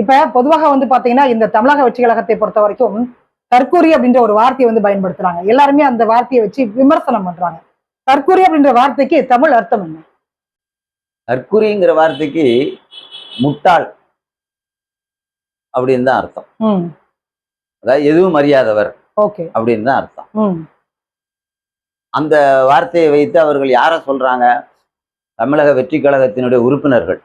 இப்ப பொதுவாக வந்து பாத்தீங்கன்னா இந்த தமிழக வெற்றி கழகத்தை பொறுத்த வரைக்கும் தற்கூரி அப்படின்ற ஒரு வார்த்தையை வந்து பயன்படுத்துறாங்க. எல்லாருமே அந்த வார்த்தையை வச்சு விமர்சனம் பண்றாங்க. தற்கூரி அப்படின்ற வார்த்தைக்கு தமிழ் அர்த்தம் என்ன? தற்குறிங்கிற வார்த்தைக்கு முட்டாள் அப்படின்னு தான் அர்த்தம். அதாவது எதுவும் அறியாதவர் ஓகே. அப்படின்னு தான் அர்த்தம். அந்த வார்த்தையை வைத்து அவர்கள் யாரை சொல்றாங்க? தமிழக வெற்றி கழகத்தினுடைய உறுப்பினர்கள்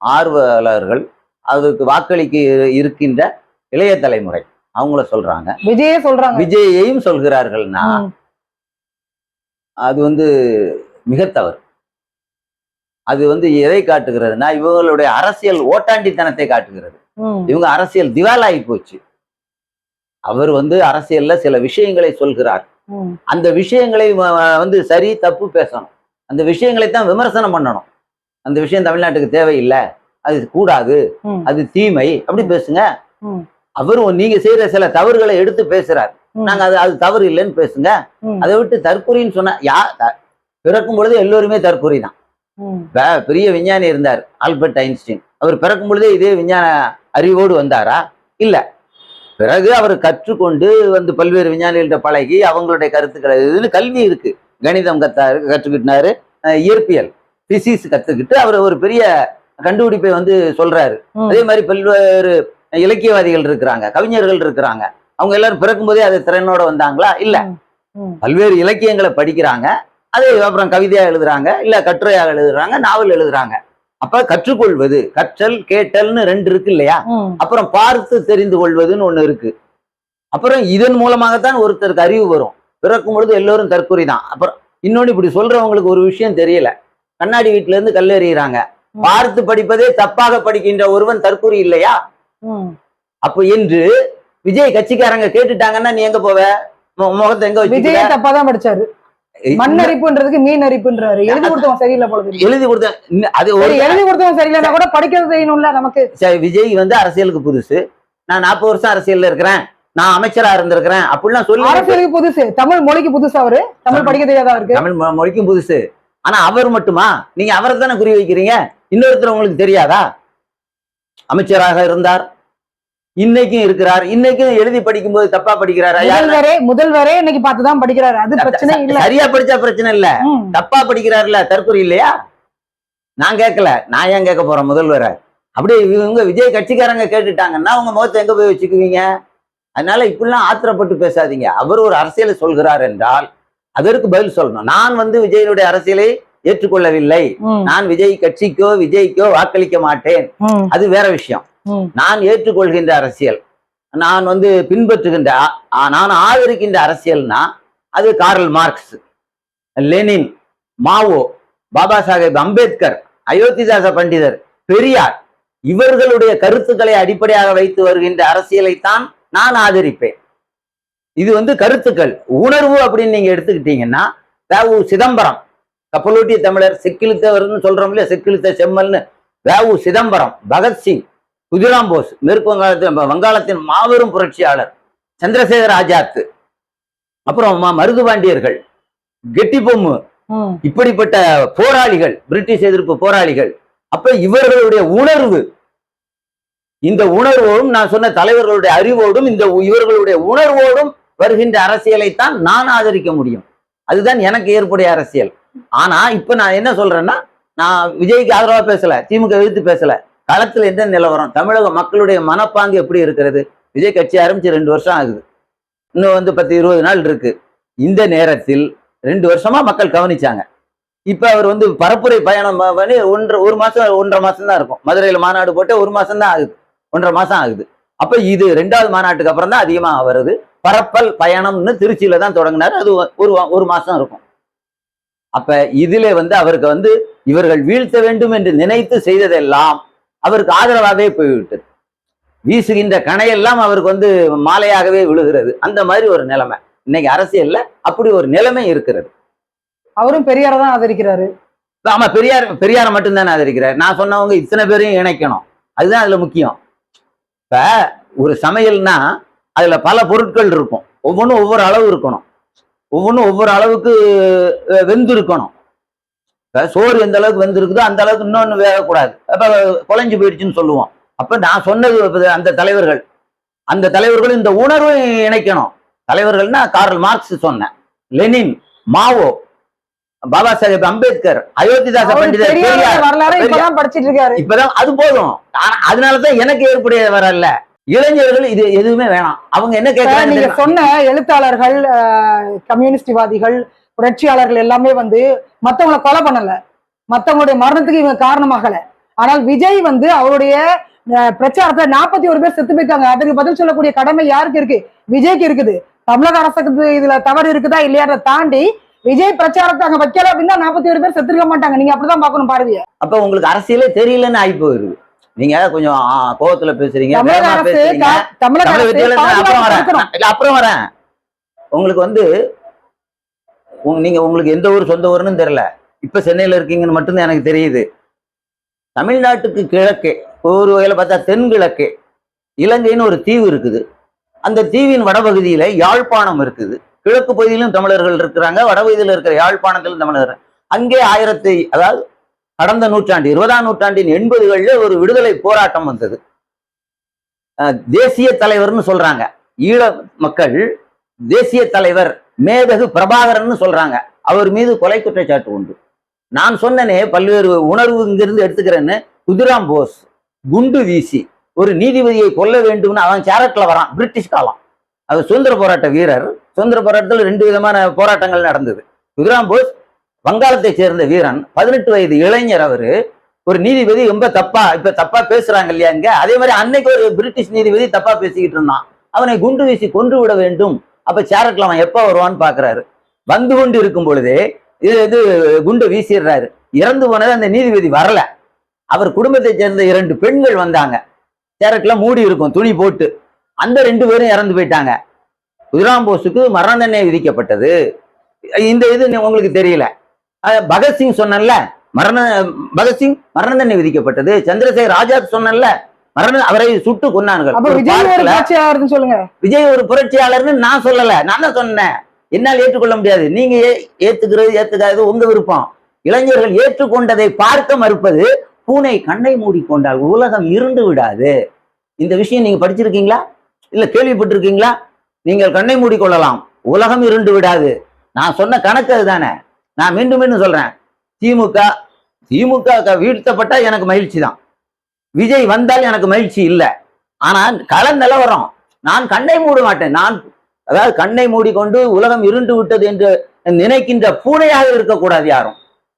ஆர்வலர்கள் அதுக்கு வாக்களிக்க இரு- இருக்கின்ற இளைய தலைமுறை. அவங்கள சொல்றாங்க. விஜயே சொல்றாங்க. விஜயையும் சொல்கிறார்கள்னா அது வந்து மிக தவறு. அது வந்து எதை காட்டுகிறதுனா இவங்களுடைய அரசியல் ஓட்டாண்டித்தனத்தை காட்டுகிறது. இவங்க அரசியல் திவாலாகி போச்சு. அவர் வந்து அரசியல்ல சில விஷயங்களை சொல்கிறார். அந்த விஷயங்களை வந்து சரி தப்பு பேசணும். அந்த விஷயங்களை தான் விமர்சனம் பண்ணணும். அந்த விஷயம் தமிழ்நாட்டுக்கு தேவையில்லை. அது கூடாது அது தீமை அப்படி பேசுங்க. ம். அவர் நீங்க செய்யற சில தவறுகளை எடுத்து பேசுறார். நாங்க அது அது தவறு இல்லைன்னு பேசுங்க. அதை விட்டு தற்கொலைன்னு சொன்னா யா பிறக்கும் பொழுது எல்லோருமே தற்கொலை தான். பெரிய விஞ்ஞானி இருந்தார் ஆல்பர்ட் ஐன்ஸ்டீன். அவர் பிறக்கும் பொழுதே இதே விஞ்ஞான அறிவோடு வந்தாரா? இல்ல. பிறகு அவர் கற்றுக்கொண்டு வந்து பல்வேறு விஞ்ஞானிகள்கிட்ட பழகி அவங்களுடைய கருத்துக்களை இதுன்னு கல்வி இருக்கு. கணிதம் கத்தாரு கற்றுக்கிட்டாரு இயற்பியல் பிசிக்ஸ் கத்துக்கிட்டு அவர் ஒரு பெரிய கண்டுபிடிப்பை வந்து சொல்றாரு. அதே மாதிரி பல்வேறு இலக்கியவாதிகள் இருக்கிறாங்க கவிஞர்கள் இருக்கிறாங்க. அவங்க எல்லாரும் பிறக்கும் போதே அது திறனோட வந்தாங்களா? இல்ல. பல்வேறு இலக்கியங்களை படிக்கிறாங்க. அதை அப்புறம் கவிதையா எழுதுறாங்க இல்ல கட்டுரையாக எழுதுறாங்க நாவல் எழுதுறாங்க. அப்ப கற்றுக்கொள்வது கற்றல் கேட்டல்னு ரெண்டு இருக்கு இல்லையா? அப்புறம் பார்த்து தெரிந்து கொள்வதுன்னு ஒண்ணு இருக்கு. அப்புறம் இதன் மூலமாகத்தான் ஒருத்தருக்கு அறிவு வரும். பிறக்கும் பொழுது எல்லோரும் தற்கொலை தான் அப்புறம் இன்னொன்னு இப்படி சொல்றவங்களுக்கு ஒரு விஷயம் தெரியல. கண்ணாடி வீட்டுல இருந்து கல்லெறிகிறாங்க பார்த்து படிப்பதே தப்பாக படிக்கின்ற ஒருவன் தற்கொலை இல்லையா. அப்ப என்று விஜய் கட்சிக்காரங்க கேட்டுட்டாங்கன்னா நீ எங்க போவ? முகத்தை எங்க விஜயே தப்பா தான் படிச்சாரு மண் அரிப்புன்றதுக்கு மீன் அரிப்புன்றாரு. எழுதி கொடுத்தவன் சரியில்லை போல. எழுதி கொடுத்த இன்ன- அது ஒரு எழுதி கொடுத்தவன் சரியில்லைன்னா கூட படிக்கிறது தெரியணும்ல நமக்கு. சரி, விஜய் வந்து அரசியலுக்கு புதுசு. நான் நாற்பது வருஷம் அரசியல்ல இருக்கிறேன். நான் அமைச்சரா இருந்திருக்கிறேன். அப்படிலாம் சொல்லி அரசியலுக்கு புதுசு. தமிழ் மொழிக்கு புதுசு அவரு. தமிழ் படிக்க தெரியாதா இருக்கு தமிழ் மொழிக்கும் புதுசு. ஆனா அவர் மட்டுமா? நீங்க அவரை தானே குறி வைக்கிறீங்க? இன்னொருத்தர் உங்களுக்கு தெரியாதா? அமைச்சராக இருந்தார். இன்னைக்கும் இருக்கிறார். இன்னைக்கும் எழுதி படிக்கும்போது தப்பா படிக்கிறாரா? யாரு- முதல்வரே முதல்வரே இன்னைக்கு பார்த்துதான் படிக்கிறாரு. அது பிரச்சனை இல்ல. சரியா படிச்சா பிரச்சனை இல்ல. தப்பா படிக்கிறாருல தற்கொலை இல்லையா? நான் கேட்கல. நான் ஏன் கேட்க போறேன் முதல்வரை? அப்படியே இவங்க விஜய் கட்சிக்காரங்க கேட்டுட்டாங்கன்னா உங்க முகத்தை எங்க போய் வச்சுக்குவீங்க? அதனால இப்படிலாம் ஆத்திரப்பட்டு பேசாதீங்க. அவர் ஒரு அரசியலை சொல்கிறார் என்றால் அதற்கு பதில் சொல்லணும். நான் வந்து விஜயனுடைய அரசியலை ஏற்றுக்கொள்ளவில்லை. நான் விஜய் கட்சிக்கோ விஜய்க்கோ வாக்களிக்க மாட்டேன். அது வேற விஷயம். நான் ஏற்றுக்கொள்கின்ற அரசியல் நான் வந்து பின்பற்றுகின்ற நான் ஆதரிக்கின்ற அரசியல்னா அது Karl Marx Lenin Mao Baba Saheb Ambedkar Ayothidasa Pandithar Periyar. இவர்களுடைய கருத்துக்களை அடிப்படையாக வைத்து வருகின்ற அரசியலைத்தான் நான் ஆதரிப்பேன். இது வந்து கருத்துக்கள். உணர்வு அப்படின்னு நீங்க எடுத்துக்கிட்டீங்கன்னா வேவு சிதம்பரம். கப்பலோட்டிய தமிழர் செக்கிழுத்தவர்னு சொல்றோம் இல்லையா? செக்கிழுத்த செம்மல்னு. வேவு சிதம்பரம் பகத்சிங் குதிராம் போஸ் மேற்கு வங்காளத்தின் வங்காளத்தின் மாபெரும் புரட்சியாளர் சந்திரசேகர் ஆஜாத். அப்புறம் மருதுபாண்டியர்கள் கெட்டிபொம்மு ம், இப்படிப்பட்ட போராளிகள் பிரிட்டிஷ் எதிர்ப்பு போராளிகள். அப்ப இவர்களுடைய உணர்வு இந்த உணர்வோடும் நான் சொன்ன தலைவர்களுடைய அறிவோடும் இந்த இவர்களுடைய உணர்வோடும் வருகின்ற அரசியலைத்தான் நான் ஆதரிக்க முடியும். அதுதான் எனக்கு ஏற்புடைய அரசியல். ஆனா இப்ப நான் என்ன சொல்றேன்னா நான் விஜய்க்கு ஆதரவா பேசல திமுக எதிர்த்து பேசல. களத்துல என்ன நிலவரம் தமிழக மக்களுடைய மனப்பாங்கு எப்படி இருக்கிறது? விஜய் கட்சி ஆரம்பிச்சு ரெண்டு வருஷம் ஆகுது. இன்னும் வந்து பத்து இருபது நாள் இருக்கு. இந்த நேரத்தில் ரெண்டு வருஷமா மக்கள் கவனிச்சாங்க. இப்ப அவர் வந்து பரப்புரை பயணம் பண்ணி ஒன்றரை ஒரு மாசம் ஒன்றரை மாசம் தான் இருக்கும். மதுரையில மாநாடு போட்டு ஒரு மாசம் தான் ஆகுது. ஒன்றரை மாசம் ஆகுது. அப்ப இது ரெண்டாவது மாநாட்டுக்கு அப்புறம் தான் அதிகமாக வருது. பரப்பல் பயணம்னு திருச்சியில தான் தொடங்கினாரு. அது ஒரு ஒரு மாசம் இருக்கும். அப்ப இதிலே வந்து அவருக்கு வந்து இவர்கள் வீழ்த்த வேண்டும் என்று நினைத்து செய்ததெல்லாம் அவருக்கு ஆதரவாகவே போய்விட்டது. வீசுகின்ற கணையெல்லாம் அவருக்கு வந்து மாலையாகவே விழுகிறது. அந்த மாதிரி ஒரு நிலைமை. இன்னைக்கு அரசியல்ல அப்படி ஒரு நிலைமை இருக்கிறது. அவரும் பெரியார தான் ஆதரிக்கிறாரு. ஆமா பெரியார் பெரியாரை மட்டும்தானே ஆதரிக்கிறார். நான் சொன்னவங்க இத்தனை பேரையும் இணைக்கணும். அதுதான் அதுல முக்கியம். இப்ப ஒரு சமையல்னா அதுல பல பொருட்கள் இருக்கும். ஒவ்வொன்றும் ஒவ்வொரு அளவு இருக்கணும். ஒவ்வொன்றும் ஒவ்வொரு அளவுக்கு வெந்து இருக்கணும் இப்ப சோறு எந்த அளவுக்கு வெந்திருக்குதோ அந்த அளவுக்கு இன்னொன்னு வேகக்கூடாது. அப்ப குழஞ்சு போயிடுச்சுன்னு சொல்லுவோம். அப்ப நான் சொன்னது அந்த தலைவர்கள். அந்த தலைவர்களும் இந்த உணர்வை இணைக்கணும். தலைவர்கள்னா கார்ல் மார்க்ஸ் சொன்னேன் லெனின் மாவோ பாபா சாஹேப் அம்பேத்கர் அயோத்திதாச பண்டிதர் இப்பதான் படிச்சிட்டு இருக்காரு. இப்பதான் அது போதும். அதனாலதான் எனக்கு ஏற்புடைய வரல இளைஞர்கள் இது எதுவுமே வேணாம். அவங்க என்ன கேட்கறாங்க நீங்க? சொன்ன எழுத்தாளர்கள் கம்யூனிஸ்ட்வாதிகள் புரட்சியாளர்கள் எல்லாமே வந்து மத்தவங்கள கொலை பண்ணல. மத்தவங்களுடைய மரணத்துக்கு இவங்க காரணமாகல. ஆனால் விஜய் வந்து அவருடைய பிரச்சாரத்துல நாற்பத்தி ஒரு பேர் செத்து போயிருக்காங்க அதுக்கு பதில் சொல்லக்கூடிய கடமை யாருக்கு இருக்கு? விஜய்க்கு இருக்குது. தமிழக அரசுக்கு இதுல தவறு இருக்குதா இல்லையான்றத தாண்டி விஜய் பிரச்சாரத்தை அங்க வைக்கல அப்படின்னா நாற்பத்தி ஒரு பேர் செத்துருக்க மாட்டாங்க. நீங்க அப்படிதான் பார்க்கணும் பார்வைய. அப்ப உங்களுக்கு அரசியலே தெரியலன்னு ஆகி போயிருது நீங்க கொஞ்சம் ஆ, கோவத்துல பேசுறீங்க அப்புறம் வரேன். கொடுக்கணும். இல்ல, அப்புறம் வரேன். உங்களுக்கு வந்து நீங்க உங்களுக்கு எந்த ஊர் சொந்த ஊர்னு தெரியல. இப்ப சென்னையில இருக்கீங்கன்னு மட்டும்தான் எனக்கு தெரியுது. தமிழ்நாட்டுக்கு கிழக்கே ஒரு வகையில பார்த்தா தென்கிழக்கே இலங்கைன்னு ஒரு தீவு இருக்குது. அந்த தீவின் வடபகுதியில யாழ்ப்பாணம் இருக்குது. கிழக்கு பகுதியிலும் தமிழர்கள் இருக்கிறாங்க வடபகுதியில் இருக்கிற யாழ்ப்பாணத்திலும் தமிழர்கள். அங்கே ஆயிரத்தி அதாவது கடந்த நூற்றாண்டு இருபதாம் நூற்றாண்டின் எண்பதுகளில் ஒரு விடுதலை போராட்டம் வந்தது. தேசிய தலைவர்னு சொல்றாங்க. ஈழ மக்கள் தேசிய தலைவர் மேதகு பிரபாகரன் சொல்றாங்க. அவர் மீது கொலை குற்றச்சாட்டு உண்டு. நான் சொன்னனே பல்வேறு உணர்வு இங்கிருந்து எடுத்துக்கிறேன்னு. குதிராம் போஸ் குண்டு வீசி ஒரு நீதிபதியை கொல்ல வேண்டும்னு அவன் சேரட்ல வரான் பிரிட்டிஷ் காலம். அவர் சுதந்திர போராட்ட வீரர். சுதந்திர போராட்டத்தில் ரெண்டு விதமான போராட்டங்கள் நடந்தது. குதிராம் போஸ் வங்காளத்தை சேர்ந்த வீரன் பதினெட்டு வயது இளைஞர் அவரு. ஒரு நீதிபதி ரொம்ப தப்பா இப்ப தப்பா பேசுறாங்க இல்லையா இங்க? அதே மாதிரி அன்னைக்கு ஒரு பிரிட்டிஷ் நீதிபதி தப்பா பேசிக்கிட்டு இருந்தான். அவனை குண்டு வீசி கொன்று விட வேண்டும். அப்ப சேரட்ல அவன் எப்ப வருவான்னு பாக்குறாரு. வந்து கொண்டு இருக்கும் பொழுதே இது இது குண்டு வீசிடுறாரு. இறந்து போனது அந்த நீதிபதி வரல. அவர் குடும்பத்தை சேர்ந்த இரண்டு பெண்கள் வந்தாங்க. சேரட்ல மூடி இருக்கும் துணி போட்டு. அந்த ரெண்டு பேரும் இறந்து போயிட்டாங்க. குதிராம் போஸுக்கு மரண தண்டனை விதிக்கப்பட்டது. இந்த இது உங்களுக்கு தெரியல. பகத்சிங் சொன்னேன்ல மரண பகத்சிங் மரண தண்டனை விதிக்கப்பட்டது. சந்திரசேகர் ஆசாத் சொன்னேன்ல மரண அவரை சுட்டு கொன்னார்கள். சொல்லுங்க. விஜய் ஒரு புரட்சியாளர்னு நான் சொல்லல நான் தான் சொன்னேன். என்னால் ஏற்றுக்கொள்ள முடியாது. நீங்க ஏத்துக்கிறது ஏத்துக்காதது உங்க விருப்பம். இளைஞர்கள் ஏற்றுக்கொண்டதை பார்க்க மறுப்பது பூனை கண்ணை மூடிக்கொண்டால் உலகம் இருண்டு விடாது. இந்த விஷயம் நீங்க படிச்சிருக்கீங்களா? இல்ல கேள்விப்பட்டிருக்கீங்களா? நீங்கள் கண்ணை மூடிக்கொள்ளலாம் உலகம் இருண்டு விடாது. நான் சொன்ன கணக்கு அதுதானே. நான் மீண்டும் மீண்டும் சொல்றேன். திமுக திமுக க- வீழ்த்தப்பட்டா எனக்கு மகிழ்ச்சி தான். விஜய் வந்தால் எனக்கு மகிழ்ச்சி இல்லை. ஆனா கள நிலவரம். நான் கண்ணை மூட மாட்டேன். நான் அதாவது கண்ணை மூடிக்கொண்டு உலகம் இருண்டு விட்டது என்று நினைக்கின்ற பூனையாக இருக்கக்கூடாது யாரும்.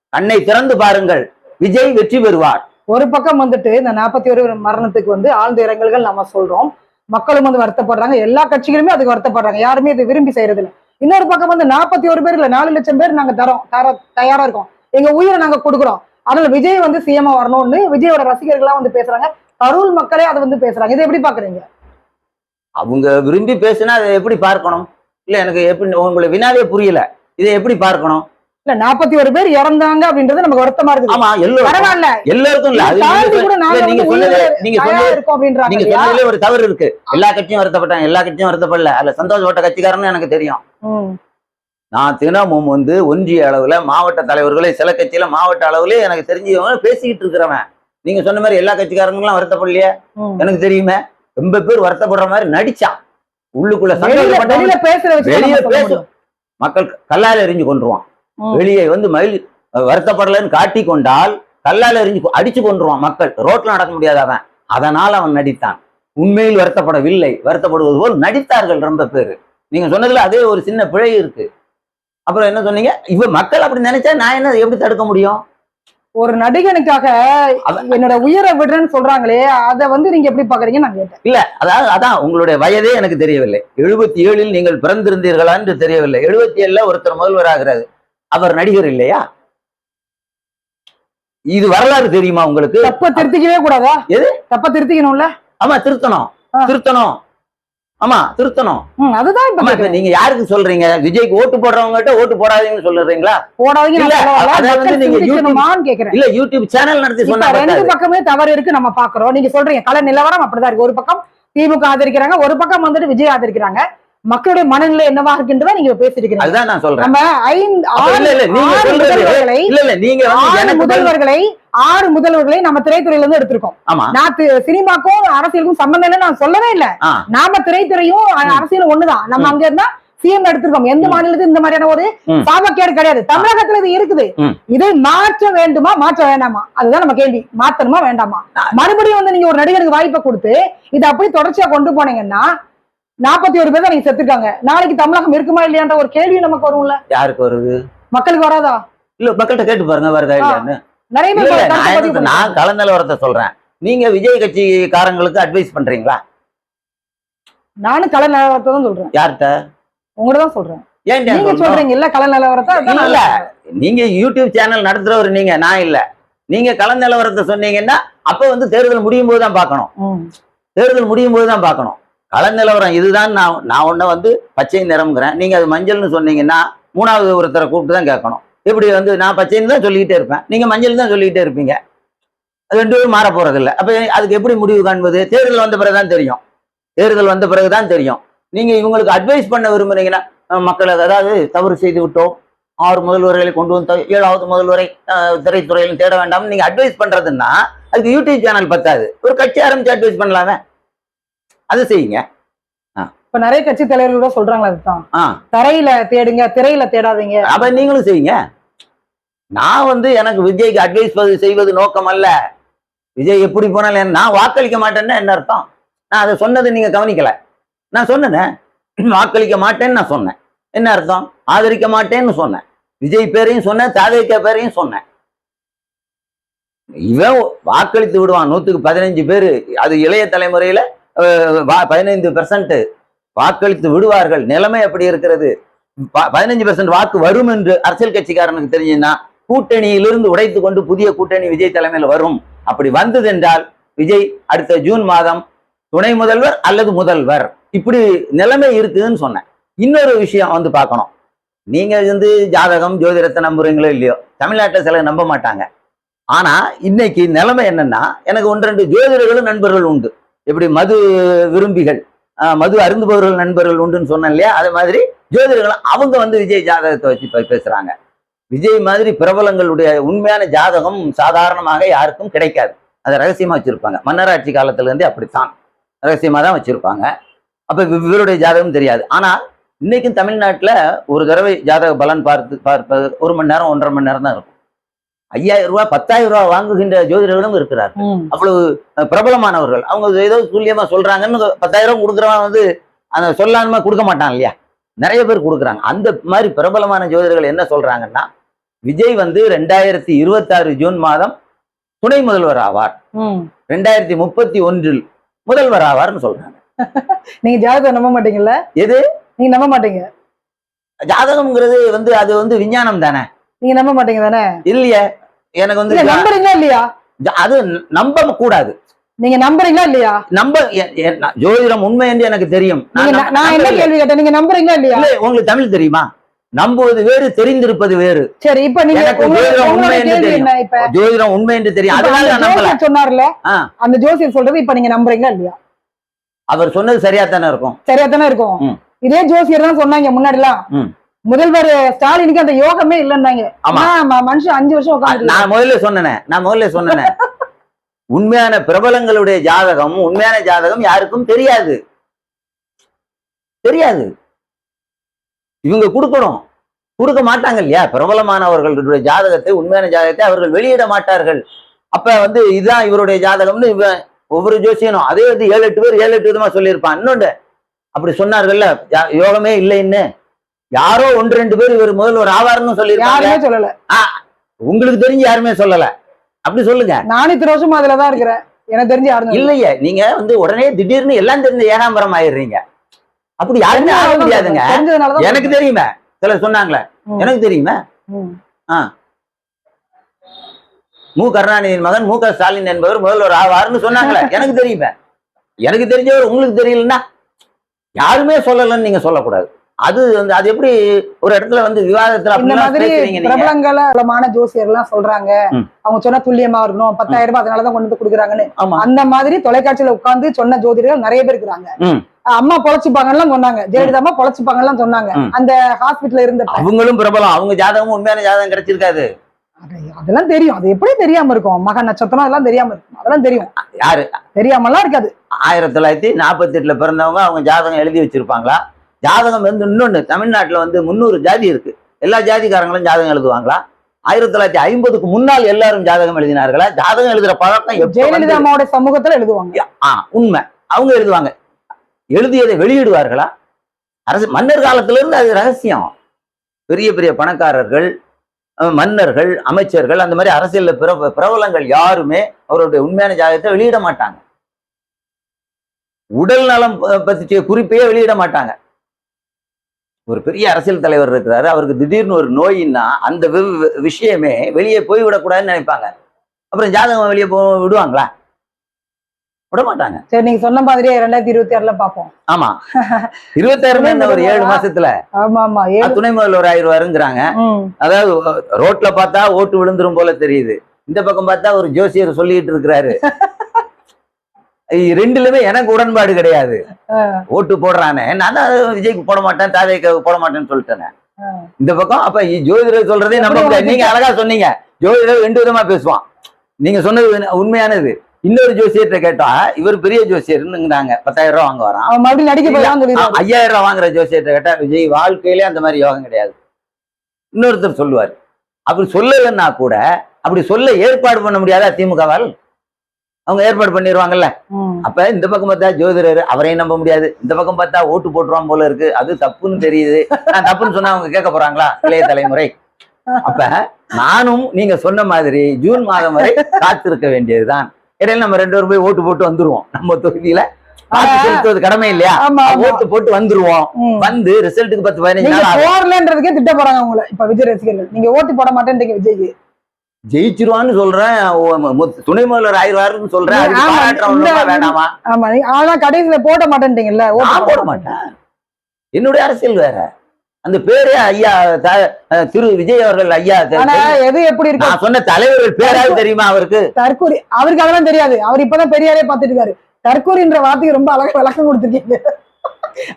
கண்ணை திறந்து பாருங்கள். விஜய் வெற்றி பெறுவார். ஒரு பக்கம் வந்துட்டு இந்த நாற்பத்தி ஒரு மரணத்துக்கு வந்து ஆழ்ந்த இரங்கல்கள் நம்ம சொல்றோம். மக்களும் வந்து வருத்தப்படுறாங்க. எல்லா கட்சிகளுமே அதுக்கு வருத்தப்படுறாங்க. யாருமே இது விரும்பி செய்யறது இன்னொரு பக்கம் வந்து நாற்பத்தி ஒரு பேர் இல்ல நாலு லட்சம் பேர் நாங்க தரோம். தர தயாரா இருக்கோம். எங்க உயிரை நாங்க கொடுக்குறோம். அதனால விஜய் வந்து சிஎம்ஆ வரணும்னு விஜயோட ரசிகர்களா வந்து பேசுறாங்க. கரூர் மக்களே அதை வந்து பேசுறாங்க. இதை எப்படி பாக்குறீங்க அவங்க விரும்பி பேசுனா அதை எப்படி பார்க்கணும்? இல்ல எனக்கு எப்படி உங்களை வினாவே புரியல. இதை எப்படி பார்க்கணும்? இல்ல நாற்பத்தி ஒரு பேர் இறந்தாங்க அப்படின்றது நமக்கு வருத்தமா இருக்குது. ஆமா எல்லோரும் பரவாயில்ல. எல்லாருக்கும் இல்ல நீங்க சொன்னது நீங்க சொன்னது நீங்க? சொன்னதுல ஒரு தவறு இருக்கு. எல்லா கட்சியும் வருத்தப்பட்டாங்க எல்லா கட்சியும் வருத்தப்படல. அதுல சந்தோஷப்பட்ட கட்சிக்காரன்னு எனக்கு தெரியும். நான் தினமும் வந்து ஒன்றிய அளவுல மாவட்ட தலைவர்களே சில கட்சியில மாவட்ட அளவுல எனக்கு தெரிஞ்சவங்க பேசிக்கிட்டு இருக்கிறவன். நீங்க சொன்ன மாதிரி எல்லா கட்சிக்காரங்களும் வருத்தப்படலையே. எனக்கு தெரியுமே. ரொம்ப பேர் வருத்தப்படுற மாதிரி நடிச்சான் உள்ளுக்குள்ள விஷயம் வெளியே பேசும். மக்கள் கல்லால் எறிஞ்சு கொண்டுருவான். வெளியே வந்து மயில் வருத்தப்படலைன்னு காட்டி கொண்டால் கல்லால் எறிஞ்சு கொ- அடிச்சு கொண்டுருவான் மக்கள். ரோட்ல நடக்க முடியாத அவன். அதனால் அவன் நடித்தான். உண்மையில் வருத்தப்படவில்லை. வருத்தப்படுவது போல் நடித்தார்கள் ரொம்ப பேர். நீங்க சொன்னதுல அதே ஒரு சின்ன பிழை இருக்கு. அப்புறம் என்ன சொன்னீங்க? இவ மக்கள் அப்படி நினைச்சா நான் என்ன எப்படி தடுக்க முடியும்? ஒரு நடிகனுக்காக என்னோட உயிரை விடுறேன்னு சொல்றாங்களே அத வந்து நீங்க எப்படி பாக்குறீங்க நான் கேட்டேன். இல்ல அதாவது அதான் உங்களுடைய வயதே எனக்கு தெரியவில்லை. எழுபத்தி ஏழில் நீங்கள் பிறந்திருந்தீர்களா என்று தெரியவில்லை. எழுபத்தி ஏழுல ஒருத்தர் முதல்வர் ஆகிறாரு அவர் நடிகர் இல்லையா? இது வரலாறு தெரியுமா உங்களுக்கு? தப்ப திருத்திக்கவே கூடாதா? எது? தப்ப திருத்திக்கணும்ல? ஆமா திருத்தணும். திருத்தணும். ஆமா திருத்தணும். அதுதான் இப்ப. நீங்க யாருக்கு சொல்றீங்க? விஜய்க்கு ஓட்டு போடுறவங்ககிட்ட ஓட்டு போடாதீங்கன்னு சொல்றீங்களா? போடாதீங்க இல்ல, யூடியூப் சேனல் நடத்தி இப்ப சொன்னா ரெண்டு. பக்கமே தவறு இருக்கு நம்ம பாக்குறோம். நீங்க சொல்றீங்க கல நிலவரம் அப்படிதான் இருக்கு. ஒரு பக்கம் திமுக ஆதரிக்கிறாங்க ஒரு பக்கம் வந்துட்டு விஜய் ஆதரிக்கிறாங்க. மக்களுடைய மனநிலை என்னவா இருக்குன்றத நீங்க பேசிட்டு இருக்கீங்க அதுதான் நான் சொல்றேன். நம்ம ஐந்து ஆறு முதல்வர்களை இல்ல இல்ல நீங்க வந்து ஆறு முதல்வர்களை ஆறு முதல்வர்களை நம்ம திரைத்துறையில இருந்து எடுத்திருக்கோம் நான் சினிமாக்கும் அரசியலுக்கும் சம்பந்தம் இல்லைன்னு நான் சொல்லவே இல்ல. நாம திரைத்துறையும் அரசியலும் ஒண்ணுதான். நம்ம அங்க இருந்தா சிஎம் எடுத்திருக்கோம். எந்த ம். மாநிலத்தில் இந்த மாதிரியான ஒரு. சாபக்கேடு கிடையாது. தமிழகத்துல இது இருக்குது. இதை மாற்ற வேண்டுமா மாற்ற வேண்டாமா? அதுதான் நம்ம கேள்வி. மாத்தணுமா வேண்டாமா? மறுபடியும் வந்து நீங்க ஒரு நடிகருக்கு வாய்ப்பை கொடுத்து இதை அப்படி தொடர்ச்சியா கொண்டு போனீங்கன்னா நாற்பத்தி ஒரு பேர் தான் நீங்க செத்துருக்காங்க. நாளைக்கு தமிழகம் இருக்குமா இல்லையான்ற ஒரு கேள்வி நமக்கு வரும்ல. யாருக்கு வருது? மக்களுக்கு வராதா? இல்ல மக்கள்கிட்ட கேட்டு பாருங்க வருதா இல்லையான்னு. நிறைய பேர் நான். கள நிலவரத்தை சொல்றேன். நீங்க விஜய் கட்சிக்காரங்களுக்கு அட்வைஸ் பண்றீங்களா? நானும் கலை நிலவரத்தை தான் சொல்றேன். யார்கிட்ட? உங்கள்ட்ட தான் சொல்றேன். ஏன் நீங்க சொல்றீங்க இல்ல கலை நிலவரத்தை இல்ல நீங்க யூடியூப் சேனல் நடத்துறவர் நீங்க நான் இல்ல. நீங்க கள நிலவரத்தை சொன்னீங்கன்னா அப்ப வந்து தேர்தல் முடியும் போது தான் பார்க்கணும். தேர்தல் முடியும் போது தான் பார்க்கணும். கள நிலவரம் இதுதான். நான் நான் ஒன்றை வந்து பச்சை நிறம்ங்கிறேன். நீங்கள் அது மஞ்சள்னு சொன்னீங்கன்னா மூணாவது ஒருத்தரை கூப்பிட்டு தான் கேட்கணும். இப்படி வந்து நான் பச்சைன்னு தான் சொல்லிக்கிட்டே இருப்பேன். நீங்கள் மஞ்சள் தான் சொல்லிக்கிட்டே இருப்பீங்க. அது ரெண்டு பேரும் மாற போகிறதில்ல அப்போ அதுக்கு எப்படி முடிவு காண்பது? தேர்தல் வந்த பிறகு தான் தெரியும். தேர்தல் வந்த பிறகு தான் தெரியும். நீங்கள் இவங்களுக்கு அட்வைஸ் பண்ண விரும்புகிறீங்கன்னா மக்களை மக்கள் அதாவது தவறு செய்து விட்டோம். ஆறு முதல்வர்களை கொண்டு வந்து ஏழாவது முதல்வரை திரைத்துறையிலும் தேட வேண்டாம்னு நீங்கள் அட்வைஸ் பண்ணுறதுன்னா அதுக்கு யூடியூப் சேனல் பத்தாது. ஒரு கட்சி ஆரம்பித்து அட்வைஸ் பண்ணலாமே. அது செய்யுங்க. இப்ப நிறைய கட்சி தலைவர்கள் கூட சொல்றாங்களா அதுதான். தரையில தேடுங்க திரையில தேடாதீங்க. அப்ப நீங்களும் செய்யுங்க. நான் வந்து எனக்கு விஜய்க்கு அட்வைஸ் செய்வது நோக்கம் அல்ல. விஜய் எப்படி போனாலும் நான் வாக்களிக்க மாட்டேன்னா என்ன அர்த்தம்? நான் அதை சொன்னதை நீங்க கவனிக்கல. நான் சொன்னேனே. வாக்களிக்க மாட்டேன்னு நான் சொன்னேன். என்ன அர்த்தம்? ஆதரிக்க மாட்டேன்னு சொன்னேன். விஜய் பேரையும் சொன்னேன் தாவேக்கா பேரையும் சொன்னேன். இவன் வாக்களித்து விடுவான். நூத்துக்கு பதினஞ்சு பேரு. அது இளைய தலைமுறையில பதினைந்து பெர்சன்ட் வாக்களித்து விடுவார்கள். நிலைமை அப்படி இருக்கிறது? ப- பதினஞ்சு பெர்சன்ட் வாக்கு வரும் என்று அரசியல் கட்சிக்காரனுக்கு தெரிஞ்சுன்னா கூட்டணியிலிருந்து உடைத்து கொண்டு புதிய கூட்டணி விஜய் தலைமையில் வரும். அப்படி வந்தது என்றால் விஜய் அடுத்த ஜூன் மாதம் துணை முதல்வர் அல்லது முதல்வர். இப்படி நிலைமை இருக்குதுன்னு சொன்னேன். இன்னொரு விஷயம் வந்து பார்க்கணும். நீங்க வந்து ஜாதகம் ஜோதிடத்தை நம்புறீங்களோ இல்லையோ தமிழ்நாட்டில் சிலர் நம்ப மாட்டாங்க. ஆனா இன்னைக்கு நிலைமை என்னன்னா எனக்கு ஒன்று ரெண்டு ஜோதிடர்களும் நண்பர்கள் உண்டு. எப்படி மது விரும்பிகள் மது அருந்துபவர்கள் நண்பர்கள் உண்டுன்னு சொன்னேன் இல்லையா? அதே மாதிரி ஜோதிடர்கள் அவங்க வந்து விஜய் ஜாதகத்தை வச்சு பேசுறாங்க. விஜய் மாதிரி பிரபலங்களுடைய உண்மையான ஜாதகம் சாதாரணமாக யாருக்கும் கிடைக்காது. அதை ரகசியமாக வச்சுருப்பாங்க. மன்னராட்சி காலத்துலேருந்தே அப்படித்தான். ரகசியமாக தான் வச்சுருப்பாங்க. அப்போ இவருடைய ஜாதகம் தெரியாது. ஆனால் இன்றைக்கும் தமிழ்நாட்டில் ஒரு தடவை ஜாதக பலன் பார்த்து பார்ப்பது ஒரு மணி நேரம் ஒன்றரை மணி நேரம் தான் இருக்கும். ஐயாயிரம் ரூபாய் பத்தாயிரம் ரூபாய் வாங்குகின்ற ஜோதிடர்களும் இருக்கிறார். அவ்வளவு பிரபலமானவர்கள். அவங்க ஏதோ துல்லியமா சொல்றாங்கன்னு பத்தாயிரம் கொடுக்குறவன் வந்து அந்த சொல்லாம கொடுக்க மாட்டான் இல்லையா? நிறைய பேர் கொடுக்குறாங்க. அந்த மாதிரி பிரபலமான ஜோதிடர்கள் என்ன சொல்றாங்கன்னா விஜய் வந்து ரெண்டாயிரத்தி இருபத்தாறு ஜூன் மாதம் துணை முதல்வர் ஆவார். ரெண்டாயிரத்தி முப்பத்தி ஒன்றில் முதல்வர் ஆவார்னு சொல்றாங்க. நீங்க ஜாதகத்தை நம்ப மாட்டீங்கல்ல? எது? நீங்க நம்ப மாட்டீங்க. ஜாதகம்ங்கிறது வந்து அது வந்து விஞ்ஞானம் தானே? நீங்க நம்ப மாட்டீங்க தானே? இல்லையே. எனக்கு வந்து நம்புறீங்களா இல்லையா? அது நம்ப கூடாது. நீங்க நம்புறீங்களா இல்லையா? நம்ப ஜோதிடம் உண்மை என்று எனக்கு தெரியும். நான் என்ன. கேள்வி கேட்டேன்? நீங்க நம்புறீங்களா இல்லையா? இல்லை, உங்களுக்கு தமிழ் தெரியுமா? நம்புவது வேறு தெரிந்திருப்பது வேறு. சரி இப்ப நீங்க ஜோதிடம் உண்மை என்று தெரியும். ஜோதிடம் உண்மை என்று தெரியும். அதனால நான் நம்பல. சொன்னார்ல. அந்த ஜோசியர் சொல்றது இப்ப நீங்க நம்புறீங்களா இல்லையா? அவர் சொன்னது சரியா தானே இருக்கும். சரியா தானே இருக்கும். இதே ஜோசியர் தான் சொன்னாங்க முன்னாடி எல்லாம். முதல்வர் ஸ்டாலினுக்கு அந்த யோகமே இல்லைன்னாங்க. மனுஷன் அஞ்சு வருஷம் உட்காந்து நான் முதல்ல சொன்னேனே நான் முதல்ல சொன்னேனே. உண்மையான பிரபலங்களுடைய ஜாதகம் உண்மையான ஜாதகம் யாருக்கும் தெரியாது. தெரியாது. இவங்க கொடுக்கணும். கொடுக்க மாட்டாங்க இல்லையா? பிரபலமானவர்களுடைய ஜாதகத்தை உண்மையான ஜாதகத்தை அவர்கள் வெளியிட மாட்டார்கள். அப்ப வந்து இதுதான் இவருடைய ஜாதகம்னு இவன் ஒவ்வொரு ஜோசியனும் அதே வந்து ஏழு எட்டு பேர் ஏழு எட்டு விதமா சொல்லியிருப்பான். இன்னொன்று அப்படி சொன்னார்கள்ல யோகமே இல்லைன்னு. யாரோ ஒன்று ரெண்டு பேர் இவர் முதல்வர் ஆவார்னு சொல்லியிருக்காங்க. யாருமே சொல்லல. உங்களுக்கு தெரிஞ்சு யாருமே சொல்லல. அப்படி சொல்லுங்க. நானும் இத்தனை வருஷம் அதுலதான் இருக்கிறேன். எனக்கு தெரிஞ்சு யாரும். இல்லையே நீங்க வந்து உடனே திடீர்னு எல்லாம் தெரிஞ்ச ஏகாம்பரம் ஆயிடுறீங்க. அப்படி யாருமே ஆக முடியாதுங்க. எனக்கு தெரியுமே. சிலர் சொன்னாங்களே. எனக்கு தெரியுமே. மு. கருணாநிதியின் மகன் மு. க. ஸ்டாலின் என்பவர் முதல்வர் ஆவார்னு சொன்னாங்களே. எனக்கு தெரியுமே. எனக்கு தெரிஞ்சவர் உங்களுக்கு தெரியலன்னா யாருமே சொல்லலன்னு நீங்க சொல்லக்கூடாது. அது வந்து அது எப்படி ஒரு இடத்துல வந்து விவாதத்துல இந்த மாதிரி பேசுறீங்க நீங்க? பிரபலங்கள பிரபலமான ஜோசியர் எல்லாம் சொல்றாங்க. அவங்க சொன்னா துல்லியமா இருக்கணும். பத்தாயிரம் ரூபாய் அதனாலதான் கொண்டு வந்து கொடுக்குறாங்கன்னு. அந்த மாதிரி தொலைக்காட்சியில உட்கார்ந்து சொன்ன ஜோதிடர்கள் நிறைய பேர் இருக்கிறாங்க. அம்மா பொழைச்சுப்பாங்கன்னு சொன்னாங்க. ஜெயலலிதா அம்மா பொழைச்சுப்பாங்கன்னு சொன்னாங்க. அந்த ஹாஸ்பிட்டல்ல இருந்த அவங்களும் பிரபலம். அவங்க ஜாதகமும் உண்மையான ஜாதகம் கிடைச்சிருக்காது. அது அதெல்லாம் தெரியும். அது எப்படி தெரியாம இருக்கும்? மக நட்சத்திரம் அதெல்லாம் தெரியாம இருக்கும். அதெல்லாம் தெரியும். யாரு? தெரியாமலாம் இருக்காது. ஆயிரத்தி தொள்ளாயிரத்தி நாற்பத்தி எட்டுல பிறந்தவங்க அவங்க ஜாதகம் எழுதி வச்சிருப்பாங்களா? ஜாதகம் வந்து இன்னொன்னு தமிழ்நாட்டுல வந்து முந்நூறு ஜாதி இருக்கு. எல்லா ஜாதிக்காரங்களும் ஜாதகம் எழுதுவாங்களா? ஆயிரத்தி தொள்ளாயிரத்தி ஐம்பதுக்கு முன்னால் எல்லாரும் ஜாதகம் எழுதினார்களா? ஜாதகம் எழுதுற பழக்கம் ஜெயலலிதா அம்மாவோட சமூகத்துல எழுதுவாங்க. ஆ உண்மை. அவங்க எழுதுவாங்க. எழுதியதை வெளியிடுவார்களா? அரசு மன்னர் காலத்துல இருந்து அது ரகசியம். பெரிய பெரிய பணக்காரர்கள் மன்னர்கள் அமைச்சர்கள் அந்த மாதிரி அரசியல்ல பிர பிரபலங்கள் யாருமே அவருடைய உண்மையான ஜாதகத்தை வெளியிட மாட்டாங்க. உடல் நலம் பற்றிய குறிப்பையே வெளியிட மாட்டாங்க. ஒரு பெரிய அரசியல் தலைவர் இருக்கிறாரு. அவருக்கு திடீர்னு ஒரு நோயின்னா அந்த விஷயமே வெளியே போய்விடக்கூடாதுன்னு நினைப்பாங்க. அப்புறம் ஜாதகம் வெளியே போ விடுவாங்களா? விட மாட்டாங்க சரி நீங்க சொன்ன மாதிரியே ரெண்டாயிரத்தி இருபத்தி ஆறுல பாப்போம் ஆமா. இருபத்தாயிரம் என்ன ஒரு ஏழு மாசத்துல? ஆமா ஆமா துணை முதல்வர் ஆயிடுவாருங்கிறாங்க. அதாவது ரோட்ல பார்த்தா ஓட்டு விழுந்துரும் போல தெரியுது. இந்த பக்கம் பார்த்தா ஒரு ஜோசியர் சொல்லிட்டு இருக்கிறாரு. ரெண்டுலுமே எனக்கு உடன்பாடு கிடையாது. ஓட்டு போடுறானே. நான் தான் விஜய்க்கு போட மாட்டேன் தாவேக்கு போட மாட்டேன்னு சொல்லிட்டேன். இந்த பக்கம் அப்ப ஜோதிடர் சொல்றதே முடியாது. நீங்க அழகா சொன்னீங்க. ஜோதிடர் ரெண்டு விதமா பேசுவான். நீங்க சொன்னது உண்மை- உண்மையானது. இன்னொரு ஜோசியர்கிட்ட கேட்டா இவர் பெரிய ஜோசியர்னுங்கிறாங்க பத்தாயிரம் ரூபாய் வாங்க வரான். அவன் மறுபடியும் நடிக்க ஐயாயிரம் ரூபாய் வாங்குற ஜோசியர்கிட்ட கேட்டா விஜய் வாழ்க்கையிலே அந்த மாதிரி யோகம் கிடையாது. இன்னொருத்தர் சொல்லுவார். அப்படி சொல்லலைன்னா கூட அப்படி சொல்ல ஏற்பாடு பண்ண முடியாதா திமுகவால்? அவங்க ஏற்பாடு பண்ணிடுவாங்கல்ல. அப்ப இந்த பக்கம் பார்த்தா ஜோதிடர் அவரையும் நம்ப முடியாது. இந்த பக்கம் பார்த்தா ஓட்டு போட்டுருவான் போல இருக்கு. அது தப்புன்னு தெரியுது. நான் தப்புன்னு சொன்னா அவங்க கேட்க போறாங்களா? இளைய தலைமுறை. அப்ப நானும் நீங்க சொன்ன மாதிரி ஜூன் மாதம் வரை காத்திருக்க வேண்டியதுதான். இடையில நம்ம ரெண்டு பேரும் போய் ஓட்டு போட்டு வந்துருவோம். நம்ம தொகுதியில. செலுத்துவது கடமை இல்லையா. ஓட்டு போட்டு வந்துருவோம். வந்து ரிசல்ட்டுக்கு பத்து பதினஞ்சு. போடலன்றதுக்கே திட்ட போறாங்க உங்களை. இப்ப விஜய் ரசிகர்கள். நீங்க ஓட்டு போட மாட்டேன்றீங்க விஜய்க்கு. ஜெயிச்சிருவான்னு சொல்றேன். துணை முதல்வர் ஆயிடுவாருன்னு சொல்றேன். வேண்டாமா? ஆமா ஆனா கடைசியில போட நான் போட மாட்டேன். என்னுடைய அரசியல் வேற. அந்த பேரே ஐயா திரு விஜய் அவர்கள் ஐயா எது எப்படி இருக்கு? நான் சொன்ன தலைவர்கள் பேராவது தெரியுமா அவருக்கு? தற்கூரி அவருக்கு அதெல்லாம் தெரியாது. அவர் இப்பதான் பெரியாரே பார்த்துட்டு இருக்காரு. தற்கூரின்ற வார்த்தைக்கு ரொம்ப அழகா விளக்கம் கொடுத்துருக்கீங்க.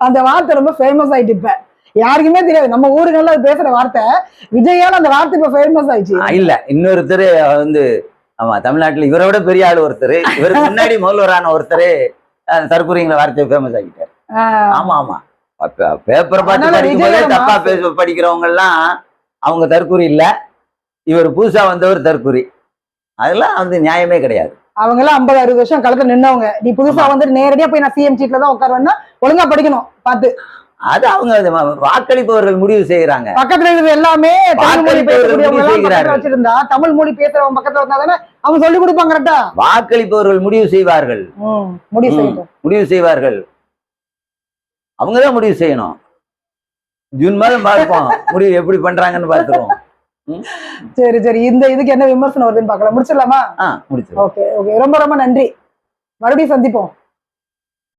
அந்த வார்த்தை ரொம்ப ஃபேமஸ் ஆயிட்டு இப்ப. யாருக்குமே தெரியாது. நம்ம ஊருகள்ல பேசுற வார்த்தை. விஜயால அந்த வார்த்தை இப்ப ஃபேமஸ் ஆயிடுச்சு. இல்ல. இன்னொருத்தர் வந்து ஆமா தமிழ்நாட்டுல இவரை விட பெரிய ஆள் ஒருத்தர். இவருக்கு முன்னாடி முதல்வரான ஒருத்தர் தற்கொலைங்கிற வார்த்தையை ஃபேமஸ் ஆகிட்டார் ஆமா ஆமா. பேப்பரை பார்த்து தப்பா. பேச படிக்கிறவங்க எல்லாம் அவங்க தற்கொலை இல்ல. இவர் புதுசா வந்தவர் தற்கொலை அதெல்லாம் வந்து நியாயமே கிடையாது. அவங்க எல்லாம் ஐம்பது அறுபது வருஷம் களத்துல நின்னவங்க. நீ புதுசா. வந்துட்டு நேரடியா போய் நான் சிஎம் சீட்ல தான் உட்காருவேன்னா ஒழுங்கா படிக்கணும். பார்த்து. அது அவங்க வாக்களிப்பவர்கள் முடிவு செய்யறாங்க பக்கத்துல இருக்கிறது எல்லாமே வச்சிருந்தா தமிழ் மொழி பேசுறவங்க பக்கத்துல வந்தா தானே அவங்க சொல்லி கொடுப்பாங்க கரெக்டா வாக்களிப்பவர்கள் முடிவு செய்வார்கள். முடிவு முடிவு செய்வார்கள். அவங்கதான் முடிவு செய்யணும். ஜூன் மாதம் பார்ப்போம். முடிவு எப்படி பண்றாங்கன்னு பார்த்துருவோம் சரி சரி. இந்த இதுக்கு என்ன விமர்சனம் வருதுன்னு பார்க்கலாம். முடிச்சிடலாமா? முடிச்சு ஓகே ஓகே. ரொம்ப ரொம்ப நன்றி. மறுபடியும் சந்திப்போம்.